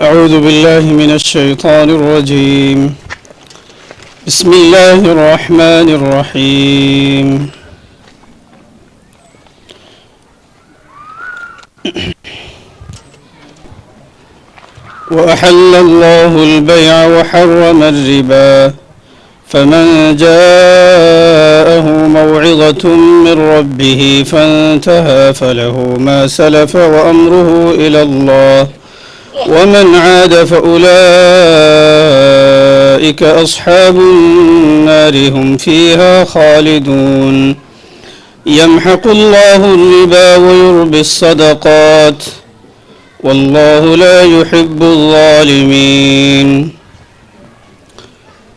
أعوذ بالله من الشيطان الرجيم. بسم الله الرحمن الرحيم. وأحل الله البيع وحرم الربا. فمن جاءه موعظة من ربه فانتهى فله ما سلف وأمره إلى الله. ومن عاد فأولئك أصحاب النار هم فيها خالدون. يمحق الله الربا ويربي الصدقات. والله لا يحب الظالمين.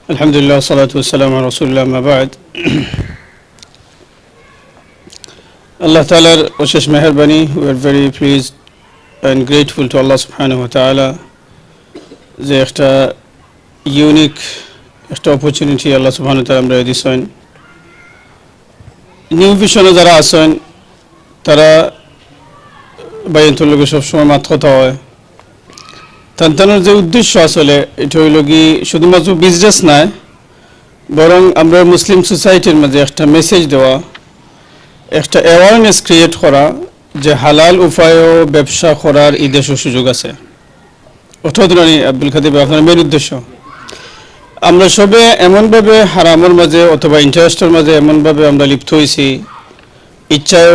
الحمد لله والصلاة والسلام على رسول الله ما بعد. Allah Ta'ala, Oshish Meherbani, we are very pleased and grateful to Allah subhanahu wa ta'ala যে একটা unique একটা opportunity আল্লাহ ta'ala আমরা দিছেন। New ভিশনে যারা আছেন, তারা বাইন্তর লোকে সবসময় মাত কথা হয়। তান্তানোর যে উদ্দেশ্য আসলে, এটা হইল কি, শুধুমাত্র বিজনেস নয় বরং আমরা মুসলিম সোসাইটির মাঝে একটা মেসেজ দেওয়া, একটা অ্যাওয়ারনেস ক্রিয়েট করা যে হালাল উপায়ও ব্যবসা করার এই সুযোগ আছে অঠদরানি আব্দুল খাদিব আপনার মেন উদ্দেশ্য আমরা সবে এমনভাবে হারামের মাঝে অথবা ইন্টারেস্টের মাঝে এমনভাবে আমরা লিপ্ত হয়েছি, ইচ্ছায়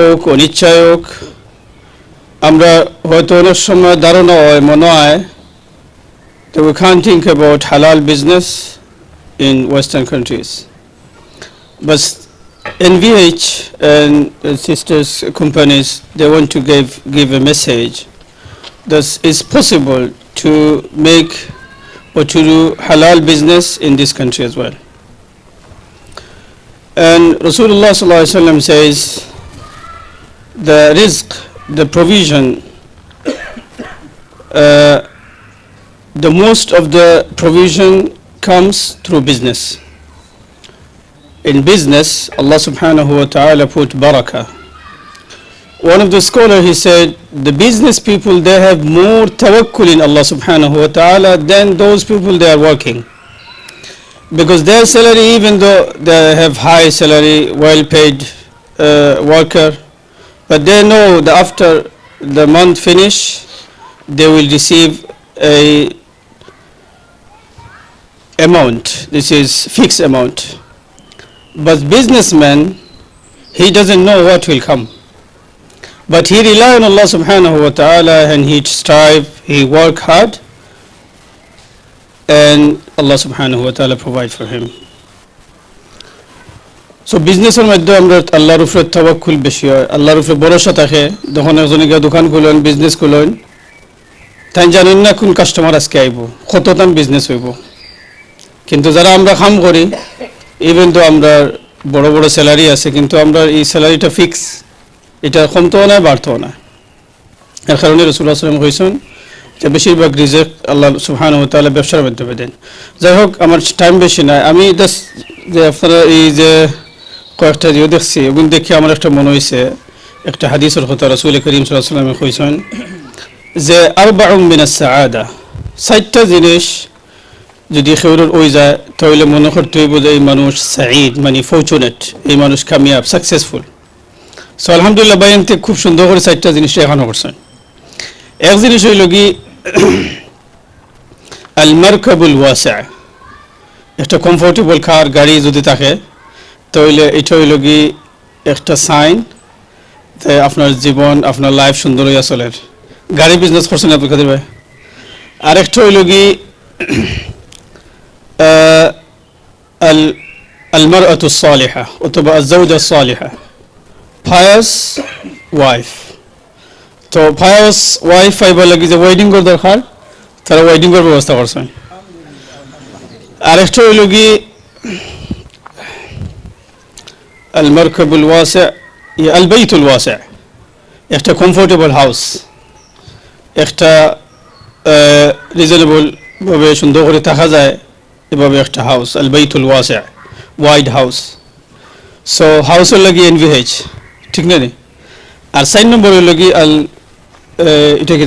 হোক আমরা হয়তো অনেক সময় ধারণা হয়, মনে হয় that we can't think about halal business in Western countries. But NVH and sisters companies, they want to give, give a message that it's possible to make or to do halal business in this country as well. And Rasulullah says, the risk, the provision, uh, the most of the provision comes through business. In business, Allah subhanahu wa ta'ala put barakah. One of the scholar he said, the business people they have more tawakkul in Allah subhanahu wa ta'ala than those people they are working. Because their salary, even though they have high salary, well paid uh, worker, but they know that after the month finish, they will receive a amount. This is fixed amount. But businessman, he doesn't know what will come. But he rely on Allah subhanahu wa ta'ala and he strive, he work hard and Allah subhanahu wa ta'ala provide for him. So বিজনেসের মধ্যে আমরা আল্লাহর উপরে তাওয়াক্কুল বেশি হয় আল্লাহর উপরে ভরসা থাকে যখন একজনে গিয়ে দোকান খুলেন বিজনেস খুলেন তাই জানেন না কোন কাস্টমার আজকে আইব কত দাম বিজনেস হইব কিন্তু যারা আমরা কাম করি ইভেন তো আমরা বড় বড় স্যালারি আছে, কিন্তু আমরা এই স্যালারিটা ফিক্স এটা কমতেও নয় বাড়তেও না। এর কারণে রসুল্লাহ সাল্লাম কইছেন যে বেশিরভাগ রিজেক আল্লাহ সুহান ব্যবসার মাধ্যমে দেন। যাই হোক, আমার টাইম বেশি নাই আমি জাস্ট যে আপনারা এই যে কয়েকটা যে দেখছি, ওগুলো দেখে আমার একটা মনে হয়েছে একটা হাদিসের কথা রসুল করিম সাল্লাহ সাল্লামে কইছেন যে আর বাউমিনা সাদা চারটা জিনিস যদি খেউরের ওই যায়, তাহলে মনে করতে হইব যে এই মানুষ সাঈদ মানে ফর্চুনেট এই মানুষ কামিয়াব সাকসেসফুল সো আলহামদুলিল্লাহ বাইনতে খুব সুন্দর করে চারটা জিনিস এখনও করছেন এক জিনিস হইল কি আল মারকাবুল ওয়াসা একটা কমফোর্টেবল কার গাড়ি যদি থাকে, তাহলে এটা হইল কি, একটা সাইন যে আপনার জীবন, আপনার লাইফ সুন্দর হইয়া চলে। গাড়ি বিজনেস করছেন আপনার কাদের ভাই। আরেকটা হইল কি المرأة الصالحة অথবা الزوجة الصالحة pious wife তো pious wife পাইবার লাগি যে ওয়েডিং কর দরকার তারা ওয়েডিং করার ব্যবস্থা করছেন আরেকটা হইল কি المركب الواسع البيت الواسع একটা কমফোর্টেবল হাউস একটা রিজনেবল ভাবে সুন্দর করে থাকা যায় এভাবে একটা হাউস আল বাইতুল ওয়াসা ওয়াইড হাউস সো হাউসের লাগি এনভিএইচ ঠিক না আর সাইন নম্বর হইল কি আল এটা কি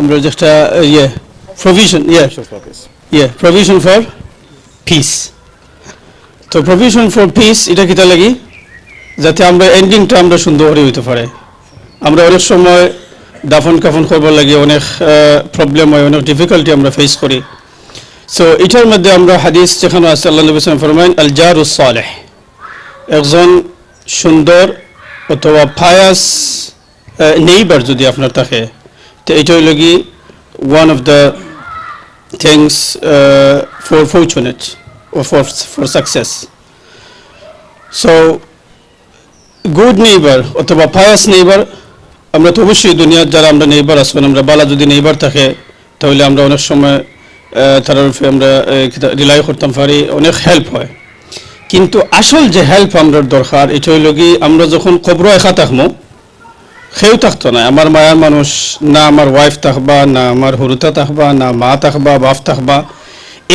আমরা যেটা ইয়ে প্রভিশন ইয়ে ইয়ে প্রভিশন ফর পিস তো প্রভিশন ফর পিস এটা কিতা লাগি? যাতে আমরা এন্ডিংটা আমরা সুন্দর করে হইতে পারে। আমরা অনেক সময় দাফন কাফন করবার লাগে অনেক প্রবলেম হয় অনেক ডিফিকাল্টি আমরা ফেস করি। সো এটার মধ্যে আমরা হাদিস যেখানে আছে আল্লাহ নবী ফরমাইন আল জারুস সালেহ একজন সুন্দর অথবা ফায়াস নেইবার যদি আপনার থাকে তো এটা হইল কি one of the things for fortunate or for, for success. So, good neighbor অথবা pious neighbor আমরা তো অবশ্যই দুনিয়ার যারা আমরা নেইবার আসবেন আমরা বালা যদি নেইবার থাকে তাহলে আমরা অনেক সময় তার উপরে আমরা রিলাই করতাম পারি অনেক হেল্প হয়। কিন্তু আসল যে হেল্প আমরা দরকার, এটা হইল কি, আমরা যখন কবর একা থাকব সেও থাকতো না। আমার মায়ার মানুষ, না আমার ওয়াইফ থাকবা, না আমার হরুতা থাকবা, না মা থাকবা, বাপ থাকবা।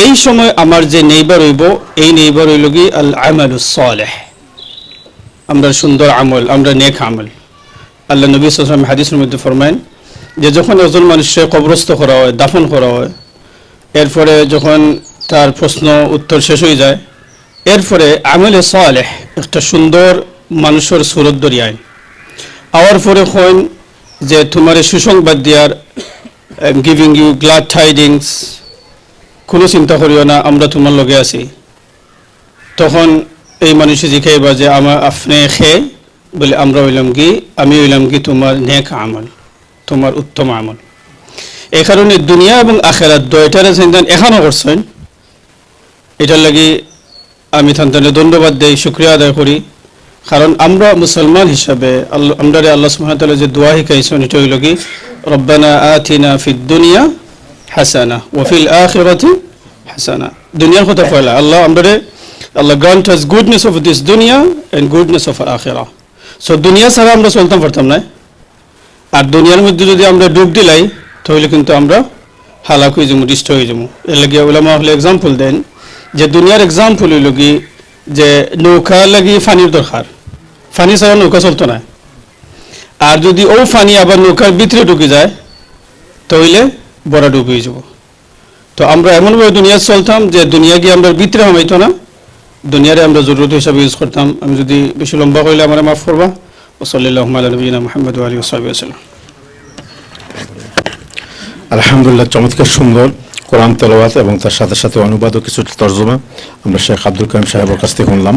এই সময় আমার যে নেইবার হইব, এই নেইবার হইল কি আল আমালু সালেহ। আমরা সুন্দর আমল, আমরা নেক আমল। আল্লাহ নবী সালাম হাদিসের মধ্যে ফরমাইন যে যখন একজন মানুষকে কবরস্থ করা হয়, দাফন করা হয় এরপরে যখন তার প্রশ্ন উত্তর শেষ হয়ে যায়, এরপরে আমলে সালেহ, একটা সুন্দর মানুষের সুরত দরিয়ায়। আওয়ার পরে হইন যে তোমার সুসংবাদ দিয়ার গিভিং ইউ গ্লাড টাইডিংস কোনো চিন্তা করিও না, আমরা তোমার লগে আছি। তখন এই মানুষে জিখাইবা যে আমার আপনি খেয়ে বলে, আমরা হইলাম কি, আমি হইলাম কি তোমার নেক আমল, তোমার উত্তম আমল। এই কারণে দুনিয়া এবং আখেরাত দয়টারে চিন্তান এখনও করছেন। এটার লাগি আমি থানতানে ধন্যবাদ দেই, শুক্রিয়া আদায় করি। কারণ আমরা মুসলমান হিসাবে আল্লাহ আমরা আল্লাহ সুবহানাহু যে দোয়া শিখাইছেন, এটা হইল কি, রব্বানা আতিনা ফিদ দুনিয়া হাসানা ওয়াফিল আখিরাতি হাসানা। দুনিয়ার কথা পয়লা আল্লাহ আমরা Allah grant has goodness of this দুনিয়া এন্ড গুডনেস অফ আখিরা। সো দুনিয়া ছাড়া আমরা চলতাম পারতাম না আর দুনিয়ার মধ্যে যদি আমরা ডুব দিলাই তাহলে কিন্তু আমরা হালাক হয়ে যাব ডিস্ট হয়ে যাব। এর লাগে ওলামা হলে এক্সাম্পল দেন, যে দুনিয়ার এক্সাম্পল হইল কি, যে নৌকা লাগি ফানির দরকার। ফানি ছাড়া নৌকা চলতো না। আর যদি ও ফানি আবার নৌকার ভিতরে ঢুকে যায় তাহলে বড় ডুব হয়ে যাব। তো আমরা এমনভাবে দুনিয়া চলতাম যে দুনিয়া গিয়ে আমরা ভিতরে হামাইতো না, দুনিয়ারে আমরা জরুরত হিসাবে ইউজ করতাম। আমি যদি বেশি লম্বা হইলে আমার মাফ করবা। ওসল্লাহ নবীনা মোহাম্মদ আলী ওসাল্লাম আলহামদুলিল্লাহ, চমৎকার সুন্দর কোরআন তেলাওয়াত এবং তার সাথে সাথে অনুবাদ কিছু তর্জমা। আমরা শেখ আব্দুল কালাম সাহেবের কাছ থেকে শুনলাম।